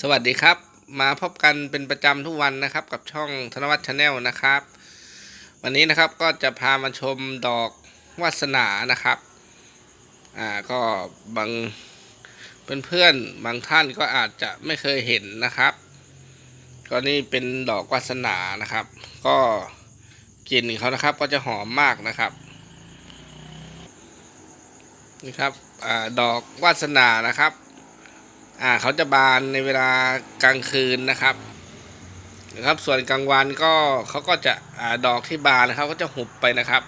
สวัสดีครับ มาพบกันเป็นประจำทุกวันนะครับ กับช่องธนวัฒน์ชาแนลนะครับ วันนี้นะครับก็จะพามาชมดอกวาสนานะครับอ่าก็บางเพื่อนๆบางท่านก็อาจจะไม่เคยเห็นนะครับ ก็นี่เป็นดอกวาสนานะครับ ก็กลิ่นเขานะครับก็จะหอมมากนะครับนี่ครับอ่าดอกวาสนานะครับ อ่าเขาจะบานในเวลากลางคืนนะครับนะครับ ส่วนกลางวันก็เขาก็จะอ่าดอกที่บานนะครับ ก็จะหุบไปนะครับ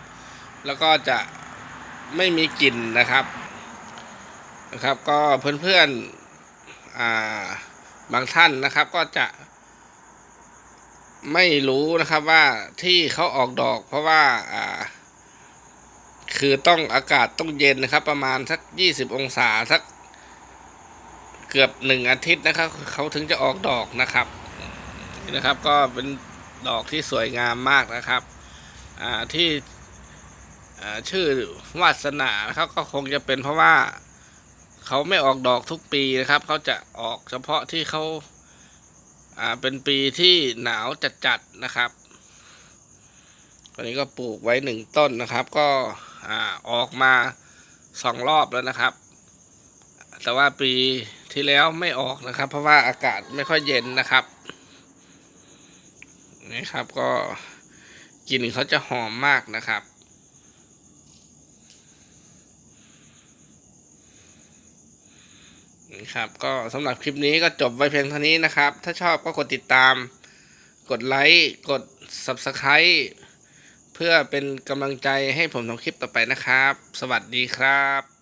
แล้วก็จะไม่มีกลิ่นนะครับนะครับ ก็เพื่อนๆอ่าบางท่านนะครับก็จะ ไม่รู้นะครับว่าที่เขาออกดอกเพราะว่าอ่าคือต้องอากาศต้องเย็นนะครับ ประมาณสักยี่สิบองศาสัก เกือบหนึ่งอาทิตย์นะครับเขาถึงจะออกดอกนะครับนี่นะครับก็เป็นดอกที่สวยงามมากนะครับอ่าที่ชื่อวาสนานะครับก็คงจะเป็นเพราะว่าเขาไม่ออกดอกทุกปีนะครับเขาจะออกเฉพาะที่เขาอ่าเป็นปีที่หนาวจัดๆนะครับตอนนี้ก็ปลูกไว้หนึ่งต้นนะครับ ก็อ่าออกมาสองรอบแล้วนะครับ แต่ว่าปี ที่แล้วไม่ออกนะครับ เพราะว่าอากาศไม่ค่อยเย็นนะครับนี่ครับก็กลิ่นเขาจะหอมมากนะครับ นี่ครับก็สำหรับคลิปนี้ก็จบไว้เพียงเท่านี้นะครับ ถ้าชอบก็กดติดตาม กดไลค์ กด Subscribe เพื่อเป็นกำลังใจให้ผมทำคลิปต่อไปนะครับ สวัสดีครับ